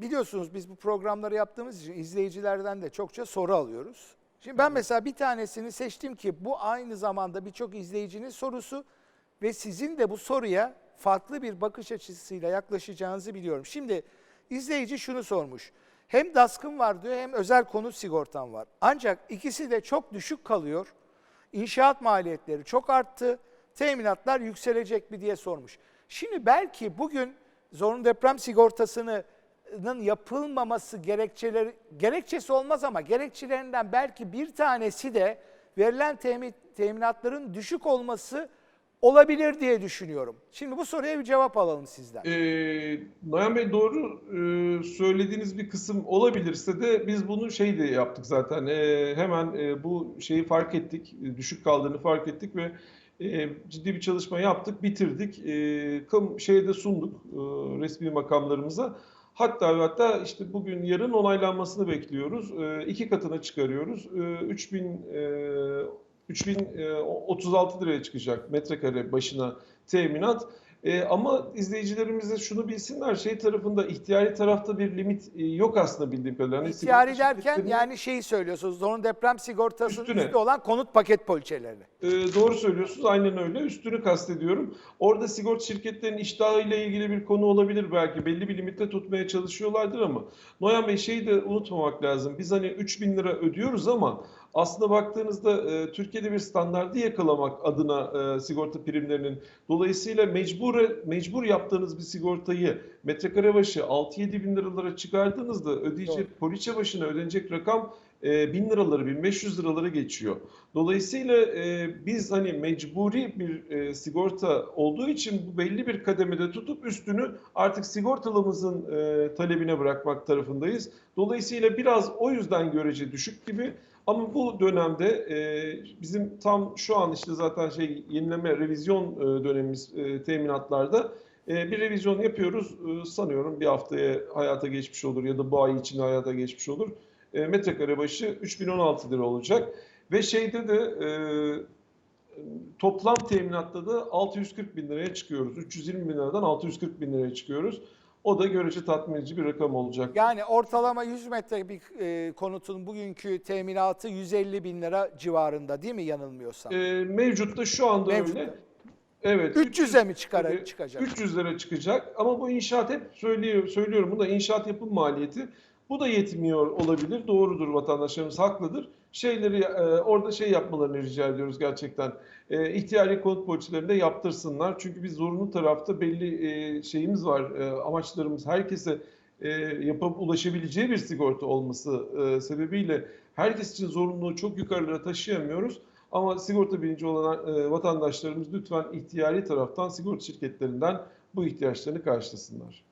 biliyorsunuz biz bu programları yaptığımız için izleyicilerden de çokça soru alıyoruz. Şimdi ben mesela bir tanesini seçtim ki bu aynı zamanda birçok izleyicinin sorusu ve sizin de bu soruya farklı bir bakış açısıyla yaklaşacağınızı biliyorum. Şimdi izleyici şunu sormuş. Hem DASK'ın var diyor hem özel konut sigortan var. Ancak ikisi de çok düşük kalıyor. İnşaat maliyetleri çok arttı. Teminatlar yükselecek mi diye sormuş. Şimdi belki bugün zorunlu deprem sigortasının yapılmaması gerekçeleri gerekçesi olmaz ama gerekçelerinden belki bir tanesi de verilen temin, teminatların düşük olması olabilir diye düşünüyorum. Şimdi bu soruya bir cevap alalım sizden. Ee, Noyan Bey doğru e, söylediğiniz bir kısım olabilirse de biz bunu şey de yaptık zaten. E, hemen e, bu şeyi fark ettik, e, düşük kaldığını fark ettik ve e, ciddi bir çalışma yaptık, bitirdik. E, şeyde sunduk e, resmi makamlarımıza. Hatta ve hatta işte bugün yarın onaylanmasını bekliyoruz. E, iki katına çıkarıyoruz. E, 3000 e, 3036 liraya çıkacak metrekare başına teminat. E, ama izleyicilerimiz de şunu bilsinler şey tarafında ihtiyari tarafta bir limit e, yok aslında bildiğim kadarıyla. Hani İhtiyari derken yani şeyi söylüyorsunuz. Zorunlu deprem sigortasının Üstüne. üstü olan konut paket poliçeleri. Ee, doğru söylüyorsunuz. Aynen öyle. Üstünü kastediyorum. Orada sigorta şirketlerinin iştahıyla ilgili bir konu olabilir belki. Belli bir limitte tutmaya çalışıyorlardır ama Noyan Bey şeyi de unutmamak lazım. Biz hani 3000 lira ödüyoruz ama aslında baktığınızda e, Türkiye'de bir standardı yakalamak adına e, sigorta primlerinin dolayısıyla mecbur mecbur yaptığınız bir sigortayı metrekare başı 6-7 bin liralara çıkardığınızda ödeyecek poliçe başına ödenecek rakam e, 1000 liraları 1500 liraları geçiyor. Dolayısıyla e, biz hani mecburi bir e, sigorta olduğu için bu belli bir kademede tutup üstünü artık sigortalımızın e, talebine bırakmak tarafındayız. Dolayısıyla biraz o yüzden görece düşük gibi. Ama bu dönemde e, bizim tam şu an işte zaten şey yenileme revizyon e, dönemimiz e, teminatlarda e, bir revizyon yapıyoruz. E, sanıyorum bir haftaya hayata geçmiş olur ya da bu ay içinde hayata geçmiş olur. E, metrekare başı 3016 lira olacak. Ve şeyde de e, toplam teminatta da 640 bin liraya çıkıyoruz. 320 bin liradan 640 bin liraya çıkıyoruz. O da görece tatmin edici bir rakam olacak. Yani ortalama 100 metre bir e, konutun bugünkü teminatı 150 bin lira civarında değil mi yanılmıyorsam? E, mevcutta şu anda Mevcutta. öyle. Evet. 300'e mi çıkar, çıkacak? 300 lira çıkacak ama bu inşaat hep söylüyor, söylüyorum bu da inşaat yapım maliyeti. Bu da yetmiyor olabilir. Doğrudur vatandaşlarımız haklıdır. Şeyleri e, orada şey yapmalarını rica ediyoruz gerçekten. E, ihtiyari konut poliçelerinde yaptırsınlar. Çünkü biz zorunlu tarafta belli e, şeyimiz var. E, amaçlarımız herkese e, yapıp ulaşabileceği bir sigorta olması e, sebebiyle herkes için zorunluluğu çok yukarılara taşıyamıyoruz. Ama sigorta bilinci olan e, vatandaşlarımız lütfen ihtiyari taraftan sigorta şirketlerinden bu ihtiyaçlarını karşılasınlar.